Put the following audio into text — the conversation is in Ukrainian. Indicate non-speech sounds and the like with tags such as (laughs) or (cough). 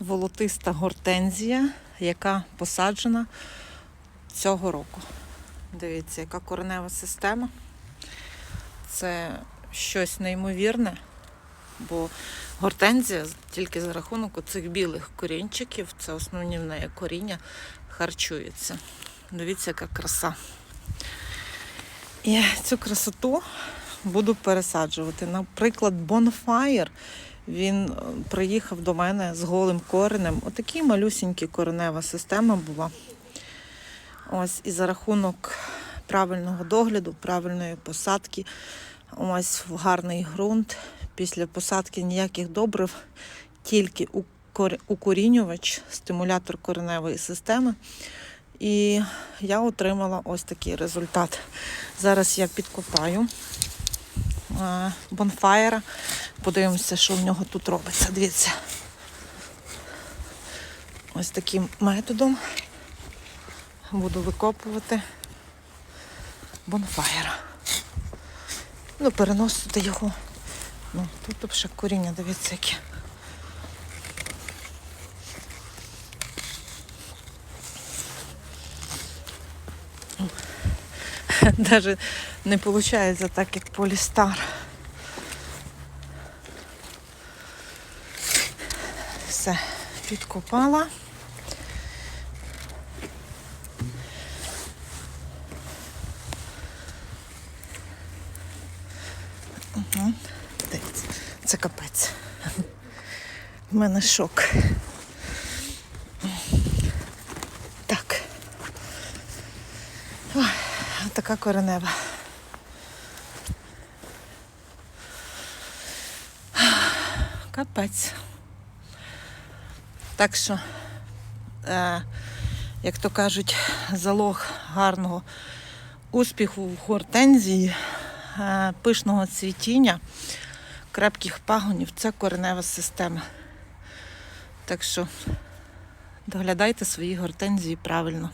волотиста гортензія, яка посаджена цього року. Дивіться, яка коренева система. Це щось неймовірне, бо гортензія тільки за рахунок цих білих корінчиків, це основні в неї коріння, харчується. Дивіться, яка краса. І цю красоту буду пересаджувати. Наприклад, Bonfire. Він е, приїхав до мене з голим коренем. Отакий малюсінький коренева система була. Ось, і за рахунок правильного догляду, правильної посадки, ось в гарний ґрунт. Після посадки ніяких добрив, тільки укорінювач, стимулятор кореневої системи. І я отримала ось такий результат. Зараз я підкопаю бонфаєра. Подивимося, що в нього тут робиться. Дивіться. Ось таким методом буду викопувати бонфаєра. Ну, переносити його. Ну, тут ще коріння, дивіться, яке. (laughs) Даже не виходить так, як полістар. Все, підкопала. Угу. Дивіться, це капець. У мене шок. Так. Ой, така коренева. Капець. Так що, е, як то кажуть, залог гарного успіху в гортензії, е, пишного цвітіння, крепких пагонів це коренева система. Так що доглядайте свої гортензії правильно.